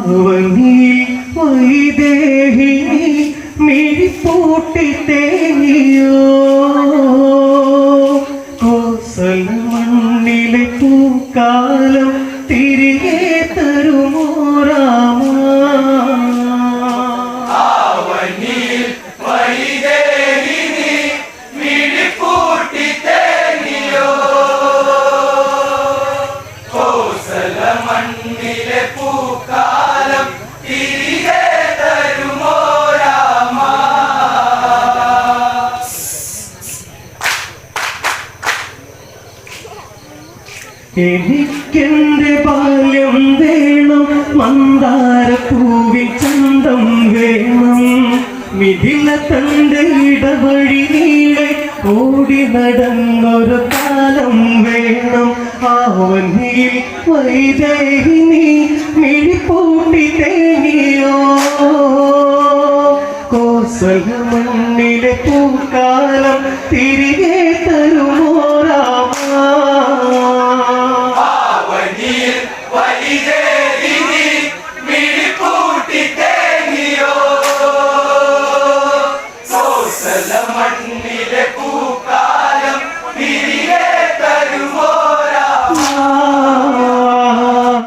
ആവണിയിൽ വൈദേഹിനി മിഴിപ്പൂട്ടി തേങ്ങിയോ? കോസല മണ്ണിലെ പൂക്കാലം തിരികെ തരുമോ രാമ? എനിക്കെന്റെ ബാല്യം വേണം. മന്ദാരപ്പൂവിൻ ചന്തം വേണം. മിഥില തന്റെ ഇടവഴി നീളെ ഓടി നടന്നൊരു കാലം വേണം. ആവനിയിൽ വൈദേഹിനി മിഴിപ്പൂട്ടി തേങ്ങിയോ? കോസല മണ്ണിലെ പൂക്കാലം തിരികെ മണ്ണിലെ പൂക്ക